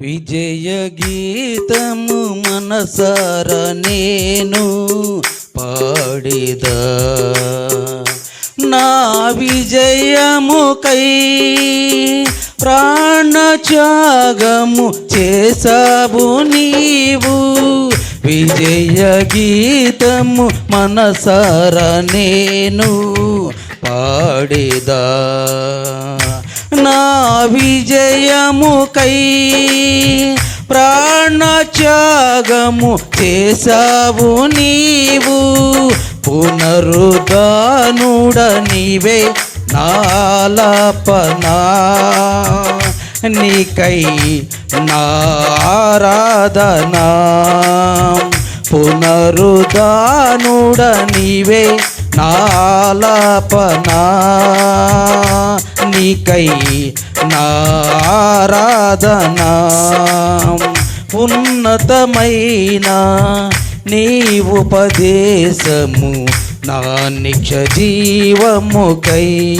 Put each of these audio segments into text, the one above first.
విజయ గీతము మనసార నేను పాడిదా. నా విజయముకై ప్రాణత్యాగము చేసావు నీవు. విజయ గీతము మనసార నేను పాడిదా. విజయముకై ప్రాణత్యాగము చేసావు నీవు. పునరుదానుడ నీవే నాలపనా నీకై నారాధనా పునరుదానుడ నీవే నాలపనా నీకై నారాధనా ఉన్నతమైన నీ ఉపదేశము నా నిక్ష జీవముకై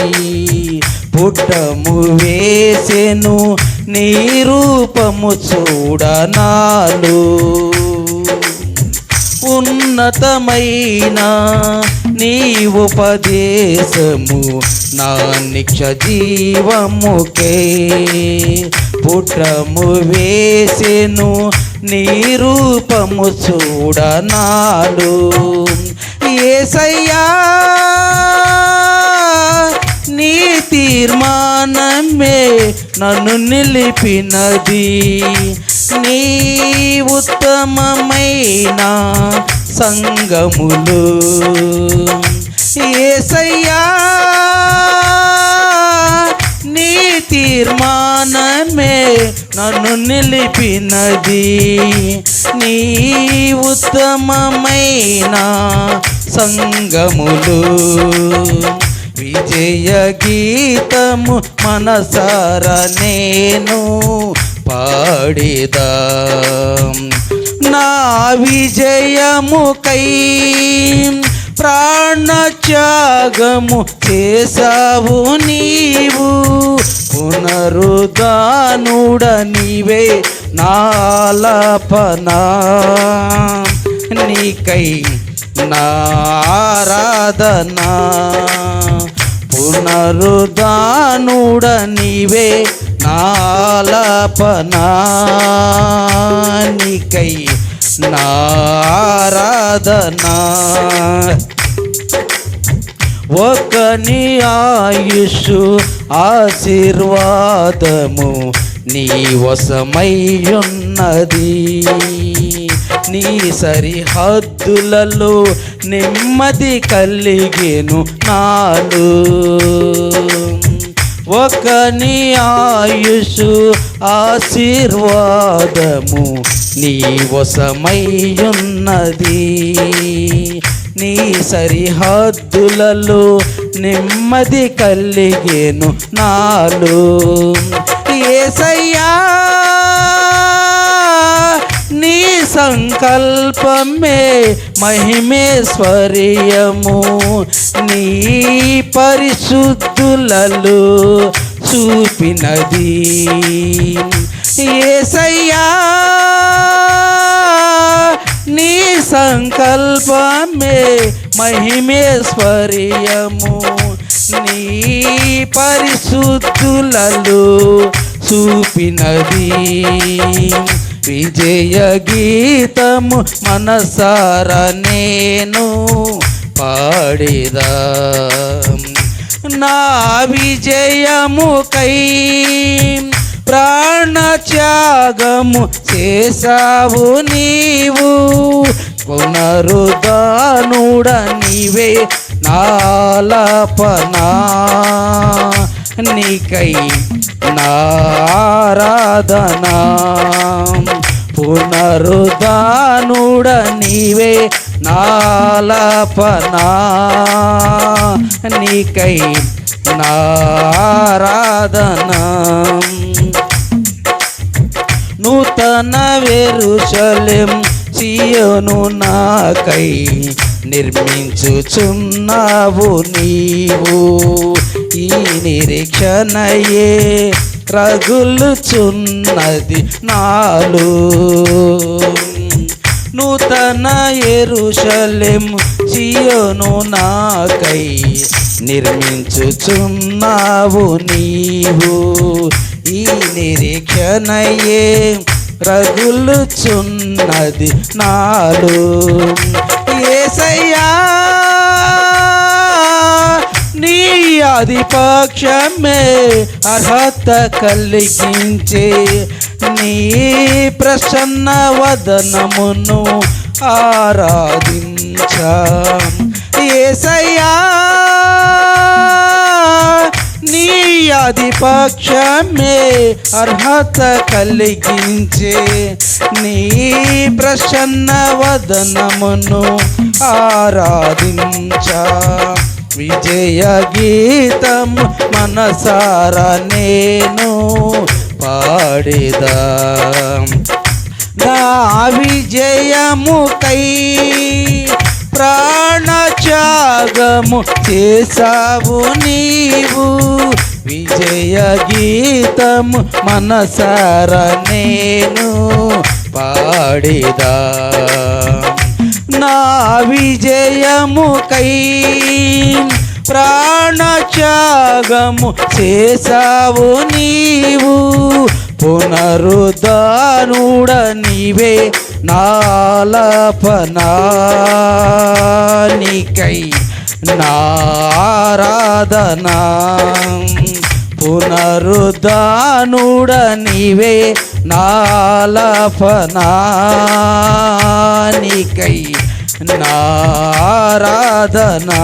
పుట్టము వేసెను నీ రూపము చూడనాలు. ఉన్నతమైన నీ ఉపదేశము నా నిక్ష జీవముకే. పుట్రము వేసెను నీ రూపము చూడనాడు. ఏసయ్యా నీ తీర్మానమే నన్ను నిలిపినది. నీ ఉత్తమమైన సంగములు. ఏసయ్యా నీ తీర్మానమే నన్ను నిలిపినది. నీ ఉత్తమమైన సంగములు. విజయ గీతము మనసార నేను పాడిదా. నా విజయముకై ప్రాణత్యాగము చేసావు నీవు. పునరుదానుడ నీవే నాలపనా నీకై నారాధనా పునరుదానుడ నీవే నాలపనానికై నారాధనా. ఒక నీ ఆయుషు ఆశీర్వాదము నీ వసమయ్యున్నది నీ సరిహద్దులలో నెమ్మది కలిగేను నాలు. ఒకని ఆయుషు ఆశీర్వాదము నీ వసమయ్యున్నది నీ సరిహద్దులలో నెమ్మది కలిగేను నాలు. ఏసయ్యా! సంకల్పమే మహిమేశ్వర్యము. నీ పరిశుద్ధులలో చూపినది ఏసయ్యా. నీ సంకల్పమే మహిమేశ్వర్యము. నీ పరిశుద్ధులలో చూపినది విజయ గీతము మనసార నేను పాడిదా. నా విజయముకై ప్రాణత్యాగము చేసావు నీవు. పునరుదానుడ నీవే నాలపనా నీకై నారాధనా పునరుదానుడ నీవే నాలపనా? నీకై నారాధన. నూతన వెరుశలెం సియోను నాకై నిర్మించుచున్నావు నీవు. ఈ నిరీక్షణయే రగులుచున్నది నాలు. నూతన ఎరుషలెం చియోను నాకై నిర్మించుచున్నావు నీవు. ఈ నిరీక్షణయే రగులుచున్నది నాలు. ఏసయ్యా ఆధిపక్షమే అర్హత కలిగించే నీ ప్రసన్న వదనమును ఆరాధించ. ఏసయ్యా నీ ఆధిపక్షమే అర్హత కలిగించే నీ ప్రసన్న వదనమును ఆరాధించ. విజయ గీతం మనసార నేను పాడేదా. నా విజయముకై ప్రాణత్యాగము చేసావు నీవు. విజయ గీతం మనసార నేను పాడేదా. నా విజయముకై ప్రాణత్యాగము చేసావు నీవు. పునరుద్ధానుడ నీవే నాలపనానికై నారాధనా పునరుద్ధానుడ నీవే నాలపనానికై నారాధనా